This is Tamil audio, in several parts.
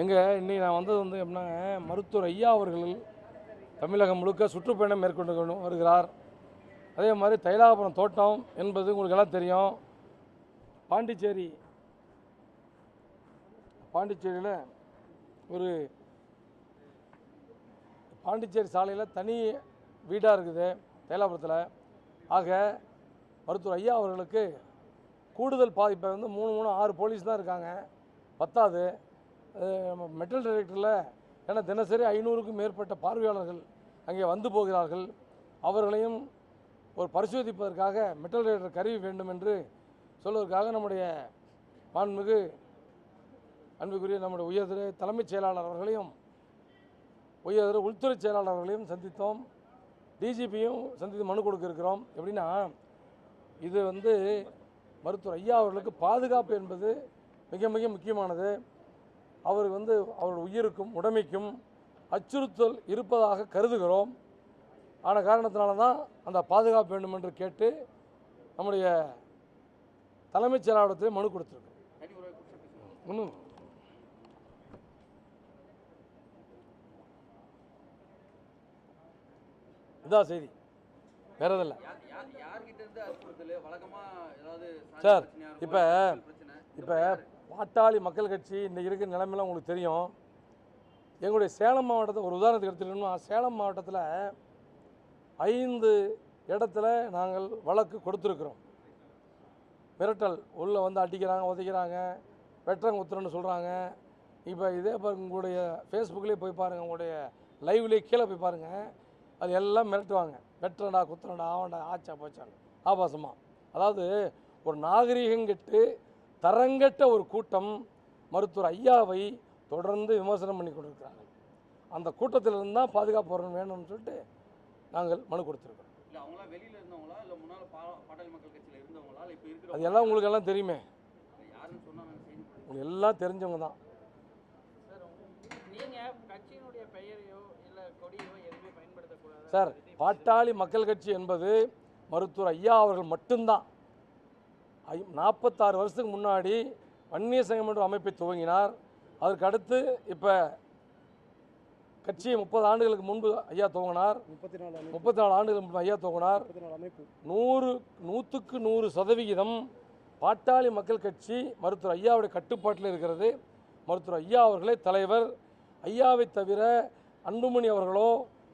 எங்கள் இன்றைக்கி நான் வந்தது வந்து எப்படின்னா மருத்துவர் ஐயா அவர்கள் தமிழகம் முழுக்க சுற்றுப்பயணம் மேற்கொண்டு கொண்டு வருகிறார். அதே மாதிரி தைலாபுரம் தோட்டம் என்பது உங்களுக்கு எல்லாம் தெரியும். பாண்டிச்சேரி பாண்டிச்சேரியில் ஒரு பாண்டிச்சேரி சாலையில் தனி வீடாக இருக்குது தைலாபுரத்தில். ஆக மருத்துவர் ஐயா அவர்களுக்கு கூடுதல் பாதிப்பை வந்து மூணு மூணு ஆறு போலீஸ் தான் இருக்காங்க. பத்தாது. மெட்டல் டிரெக்டரில் ஏன்னா தினசரி ஐநூறுக்கும் மேற்பட்ட பார்வையாளர்கள் அங்கே வந்து போகிறார்கள். அவர்களையும் ஒரு பரிசோதிப்பதற்காக மெட்டல் டிரெக்டர் கருவி வேண்டும் என்று சொல்வதற்காக நம்முடைய மாண்புமிகு அன்புக்குரிய நம்முடைய உயர்திரு தலைமைச் செயலாளர் அவர்களையும் உயர்திரு உள்துறை செயலாளர் அவர்களையும் சந்தித்தோம். டிஜிபியும் சந்தித்து மனு கொடுக்க இருக்கிறோம் எப்படின்னா இது வந்து மருத்துவர் ஐயா அவர்களுக்கு பாதுகாப்பு என்பது மிக மிக முக்கியமானது. அவர் வந்து அவருடைய உயிருக்கும் உடைமைக்கும் அச்சுறுத்தல் இருப்பதாக கருதுகிறோம். ஆன காரணத்தினால தான் அந்த பாதுகாப்பு வேண்டும் என்று கேட்டு நம்முடைய தலைமைச் செயலாளரத்தில் மனு கொடுத்துருக்கோம் ஒன்றும் இதான் செய்தி. வேற சாதி சார், இப்ப- இப்போ பாட்டாளி மக்கள் கட்சி இன்றைக்கி இருக்கிற நிலைமையெல்லாம் உங்களுக்கு தெரியும். எங்களுடைய சேலம் மாவட்டத்தை ஒரு உதாரணத்துக்கு எடுத்துக்கணும்னா சேலம் மாவட்டத்தில் ஐந்து இடத்துல நாங்கள் வழக்கு கொடுத்துருக்குறோம். மிரட்டல். உள்ளே வந்து அடிக்கிறாங்க உதைக்கிறாங்க. வெட்டுறாங்க குத்துறன்னு சொல்கிறாங்க இப்போ இதே பாருங்க உங்களுடைய ஃபேஸ்புக்லேயே போய் பாருங்கள் உங்களுடைய லைவ்லேயே கீழே போய் பாருங்கள் அது எல்லாம் மிரட்டுவாங்க. வெட்டுறடா குத்துறடா ஆவண்டா ஆச்சா போச்சான்னு. ஆபாசமாக அதாவது ஒரு நாகரீகம் கெட்டு தரங்கெட்ட ஒரு கூட்டம் மருத்துவர் ஐயாவை தொடர்ந்து விமர்சனம் பண்ணி கொண்டிருக்கிறார்கள் அந்த கூட்டத்திலிருந்து தான் பாதுகாப்பு வரணும் வேணும்னு சொல்லிட்டு நாங்கள் மனு கொடுத்துருக்கோம் இல்ல அவங்களாம் வெளியில இருந்தவங்களா? இல்ல முன்னால பா- பாட்டாளி மக்கள் கட்சியில இருந்தவங்களா? இல்ல இப்ப அது எல்லாம் உங்களுக்கு எல்லாம் தெரியுமே. உங்களுக்கு எல்லாம் தெரிஞ்சவங்க தான். சார் பாட்டாளி மக்கள் கட்சி என்பது மருத்துவர் ஐயா அவர்கள் மட்டும்தான். நாற்பத்தாறு வருஷத்துக்கு முன்னாடி வன்னிய சங்கம் என்ற அமைப்பை துவங்கினார். அதற்கு அடுத்து இப்போ கட்சியை முப்பது ஆண்டுகளுக்கு முன்பு ஐயா துவங்கினார். முப்பத்தி நாலு முப்பத்தி நாலு ஆண்டுகளுக்கு முன்பு ஐயா துவங்கினார். அமைப்பு. நூறு நூற்றுக்கு நூறு சதவிகிதம் பாட்டாளி மக்கள் கட்சி மருத்துவர் ஐயாவுடைய கட்டுப்பாட்டில் இருக்கிறது. மருத்துவர் ஐயா அவர்களே தலைவர் ஐயாவை தவிர அன்புமணி அவர்களோ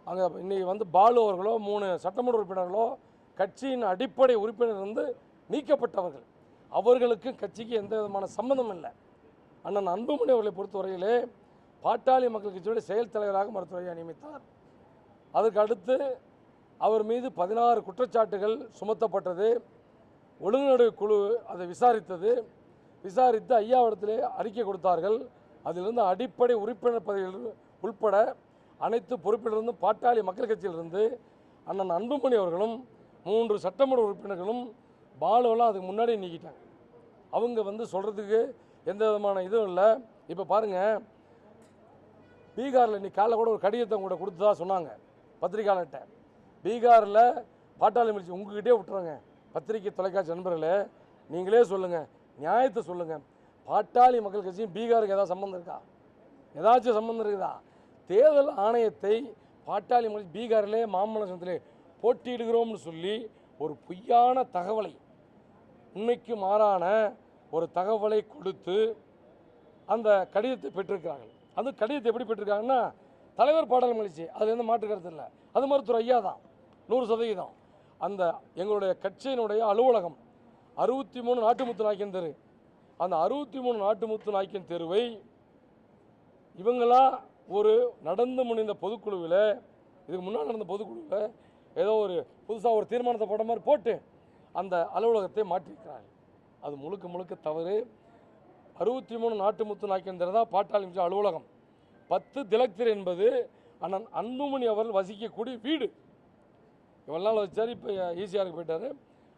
அங்கே இன்னைக்கு வந்து பாலு அவர்களோ மூணு சட்டமன்ற உறுப்பினர்களோ கட்சியின் அடிப்படை உறுப்பினர் இருந்து நீக்கப்பட்டவர்கள். அவர்களுக்கும் கட்சிக்கு எந்த விதமான சம்மந்தம் இல்லை. அண்ணன் அன்புமணி அவர்களை பொறுத்தவரையிலே பாட்டாளி மக்கள் கட்சியுடைய செயல் தலைவராக மருத்துவர் நியமித்தார். அதற்கு அடுத்து அவர் மீது பதினாறு குற்றச்சாட்டுகள் சுமத்தப்பட்டது. ஒழுங்குநடை குழு அதை விசாரித்தது. விசாரித்து ஐயாவிடத்திலே அறிக்கை கொடுத்தார்கள். அதிலிருந்து அடிப்படை உறுப்பினர் பதவியில் உள்பட அனைத்து பொறுப்பிலிருந்தும் பாட்டாளி மக்கள் கட்சியிலிருந்து அண்ணன் அன்புமணி அவர்களும் மூன்று சட்டமன்ற உறுப்பினர்களும் பாலுவெல்லாம் அதுக்கு முன்னாடி நீக்கிட்டாங்க. அவங்க வந்து சொல்கிறதுக்கு எந்த விதமான இதுவும் இல்லை. இப்போ பாருங்கள் பீகாரில் இன்னைக்கு காலைல கூட ஒரு கடிதத்தை கூட கொடுத்ததா சொன்னாங்க பத்திரிகையாளர்கிட்ட. பீகாரில் பாட்டாளி மிளிச்சு உங்ககிட்டே விட்டுறோங்க பத்திரிகை தொலைக்காட்சி நண்பர்களே நீங்களே சொல்லுங்கள் நியாயத்தை சொல்லுங்கள் பாட்டாளி மக்கள் கட்சியும் பீகாருக்கு ஏதாவது சம்மந்தம் இருக்கா? ஏதாச்சும் சம்மந்தம் இருக்குதா? தேர்தல் ஆணையத்தை பாட்டாளி மக்கள் பீகாரிலே மாமல்லத்திலே போட்டியிடுகிறோம்னு சொல்லி ஒரு பொய்யான தகவலை உண்மைக்கு மாறான ஒரு தகவலை கொடுத்து அந்த கடிதத்தை பெற்றிருக்கிறார்கள். அந்த கடிதத்தை எப்படி பெற்றிருக்காங்கன்னா தலைவர் பாடல் மகிழ்ச்சி அதில் எந்த மாற்று கருத்து இல்லை. அது மருத்துவர் ஐயா தான் நூறு சதவீதம். அந்த எங்களுடைய கட்சியினுடைய அலுவலகம் அறுபத்தி மூணு நாட்டுமுத்து நாய்க்கன் தெரு. அந்த அறுபத்தி மூணு நாட்டுமுத்து நாய்க்கன் தெருவை இவங்களாம் ஒரு நடந்து முடிந்த பொதுக்குழுவில் இதுக்கு முன்னால் நடந்த பொதுக்குழுவில் ஏதோ ஒரு புதுசாக ஒரு தீர்மானத்தை போட்ட மாதிரி போட்டு அந்த அலுவலகத்தை மாற்றியிருக்கிறார்கள். அது முழுக்க முழுக்க தவறு. அறுபத்தி மூணு நாட்டு முத்து நாய்க்கின்ற தான் பாட்டாளி மிஷன் அலுவலகம். பத்து திலக்திர் என்பது அண்ணன் அன்புமணி அவர்கள் வசிக்கக்கூடிய வீடு. இவ்வளோ நாள் வச்சார் இப்போ ஈசிஆருக்கு போயிட்டார்.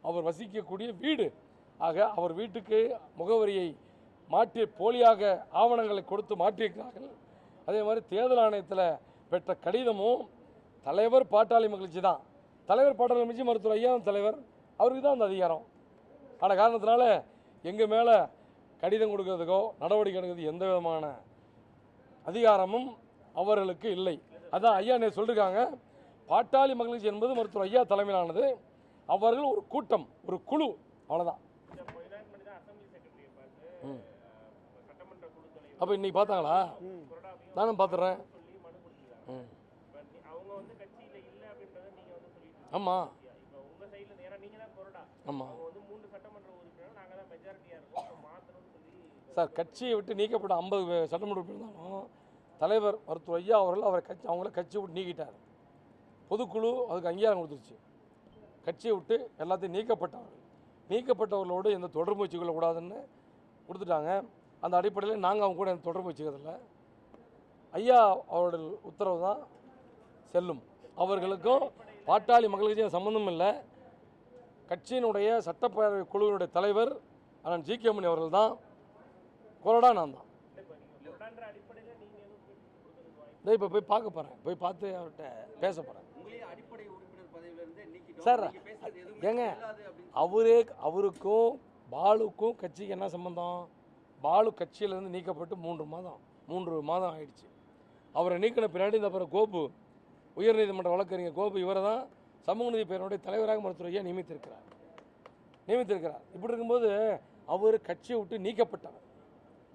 அவர் வசிக்கக்கூடிய வீடு. ஆக அவர் வீட்டுக்கு முகவரியை மாற்றி போலியாக ஆவணங்களை கொடுத்து மாற்றியிருக்கிறார்கள். அதே மாதிரி தேர்தல் ஆணையத்தில் பெற்ற கடிதமும் தலைவர் பாட்டாளி மகிழ்ச்சி தான். தலைவர் பாட்டாளி மகிழ்ச்சி மருத்துவர் ஐயா தலைவர். அவருக்கு தான் அந்த அதிகாரம். ஆனால் காரணத்தினால எங்கள் மேலே கடிதம் கொடுக்கறதுக்கோ நடவடிக்கை எடுக்கிறது எந்த விதமான அதிகாரமும் அவர்களுக்கு இல்லை. அதான் ஐயா நேற்று சொல்லியிருக்காங்க பாட்டாளி மகளிர் என்பது மருத்துவர் ஐயா தலைமையிலானது. அவர்கள் ஒரு கூட்டம் ஒரு குழு அவ்வளோதான் அப்போ இன்னைக்கு பார்த்தாங்களா? நானும் பார்த்துட்றேன் ஆமாம் சொல்லி சார் கட்சியை விட்டு நீக்கப்பட்ட ஐம்பது சட்டமன்ற உறுப்பினர் இருந்தாலும் தலைவர் மருத்துவர் ஐயா அவர்கள் அவரை கட்சி அவங்கள கட்சியை விட்டு நீக்கிட்டார். பொதுக்குழு அதுக்கு அங்கீகாரம் கொடுத்துருச்சு. கட்சியை விட்டு எல்லாத்தையும் நீக்கப்பட்டவர்கள் நீக்கப்பட்டவர்களோடு எந்த தொடர்பு வச்சுக்கொள்ளக்கூடாதுன்னு கொடுத்துட்டாங்க. அந்த அடிப்படையில் நாங்கள் அவங்க கூட எந்த தொடர்பு வச்சுக்கிறதில்ல. ஐயா அவருடைய உத்தரவு தான் செல்லும். அவர்களுக்கும் பாட்டாளி மக்கள் கட்சியும் சம்மந்தம் இல்லை. கட்சியினுடைய சட்டப்பேரவை குழுவினுடைய தலைவர் அண்ணன் ஜி கே மணி அவர்கள் தான் கொறடா நான் தான். இதை இப்போ போய் பார்க்க போகிறேன் போய் பார்த்து அவர்கிட்ட பேச போகிறேன் சார், ஏங்க, அவரே அவருக்கும் பாலுக்கும் கட்சிக்கு என்ன சம்மந்தம் பாலு கட்சியிலேருந்து நீக்கப்பட்டு மூன்று மாதம் மூன்று மாதம் ஆயிடுச்சு. அவரை நீக்கின பின்னாடி இந்த அப்புறம் கோபு உயர்நீதிமன்ற வழக்கறிஞர் கோபு இவரை தான் சமூக நீதி பேரனுடைய தலைவராக மருத்துவரையா நியமித்திருக்கிறார். நியமித்திருக்கிறார். இப்படி இருக்கும்போது அவர் கட்சியை விட்டு நீக்கப்பட்டவர்.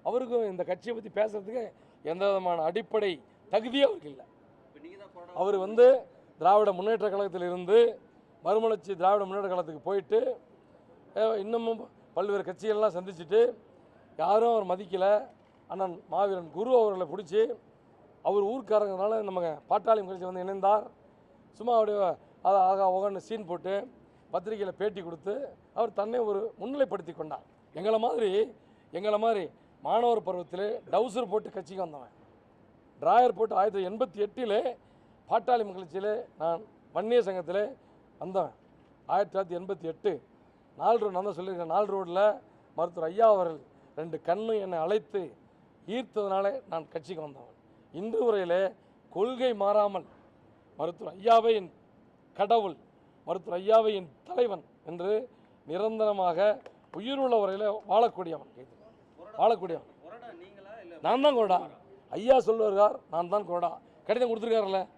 அவருக்கும் இந்த கட்சியை பற்றி பேசுறதுக்கு எந்த விதமான அடிப்படை தகுதியும் அவருக்கு இல்லை. அவர் வந்து திராவிட முன்னேற்ற கழகத்தில் இருந்து மறுமலர்ச்சி திராவிட முன்னேற்ற கழகத்துக்கு போயிட்டு இன்னமும் பல்வேறு கட்சிகள்லாம் சந்திச்சுட்டு யாரும் அவர் மதிக்கலை. அண்ணன் மாவீரன் குரு அவர்களை பிடிச்சி அவர் ஊர்க்காரங்கனால நம்ம பாட்டாளி கட்சி வந்து இணைந்தார். சும்மா அவருடைய அதை ஆகா ஓகன்னு சீன் போட்டு பத்திரிக்கையில் பேட்டி கொடுத்து அவர் தன்னை ஒரு முன்னிலைப்படுத்தி கொண்டார். எங்களை மாதிரி எங்களை மாதிரி மாணவர் பருவத்தில் டவுசர் போட்டு கட்சிக்கு வந்தவன். டிராயர் போட்டு ஆயிரத்தி எண்பத்தி எட்டில் பாட்டாளி மகிழ்ச்சியில் நான் வன்னிய சங்கத்தில் வந்தவன். ஆயிரத்தி தொள்ளாயிரத்தி எண்பத்தி எட்டு நாலு ரோடு நான் தான் சொல்லியிருக்கேன் நாலு ரோட்டில் மருத்துவர் ஐயா அவர்கள் ரெண்டு கண்ணும் என்னை அழைத்து ஈர்த்ததுனால நான் கட்சிக்கு வந்தவன். இன்று உரையில் கொள்கை மாறாமல் மருத்துவர் ஐயாவை என் கடவுள் மருத்துவர் ஐயாவை என் தலைவன் என்று நிரந்தரமாக உயிருள்ள வரையில் வாழக்கூடியவன். வாழக்கூடியவன். நான் தான் கொறடா. ஐயா சொல்லுவார் நான் தான் கொறடா. கடிதம் கொடுத்துருக்காருல்ல.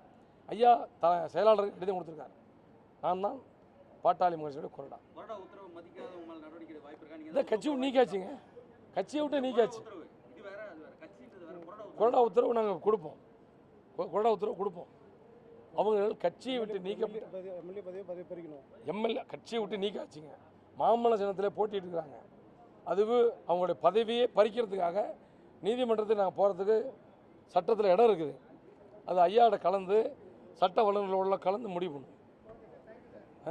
ஐயா த செயலாளருக்கு கடிதம் கொடுத்துருக்காரு. நான் தான் பாட்டாளி இருக்கா? நீங்க இந்த கட்சி விட்டு நீக்காச்சுங்க. கட்சியை விட்டு நீக்காச்சு. கொறடா உத்தரவு. நாங்கள் கொடுப்போம். கொ- கொறடா உத்தரவு கொடுப்போம். அவங்க கட்சியை விட்டு நீக்கப்பட்ட எம்எல்ஏ கட்சியை விட்டு நீக்காச்சுங்க மாமல்ல சின்னத்தில் போட்டிட்டு இருக்கிறாங்க. அதுவு அவங்களுடைய பதவியை பறிக்கிறதுக்காக நீதிமன்றத்துக்கு நாங்கள் போகிறதுக்கு சட்டத்தில் இடம் இருக்குது. அது ஐயாவோட கலந்து சட்ட வல்லுநர்களோட கலந்து முடிவு பண்ணும்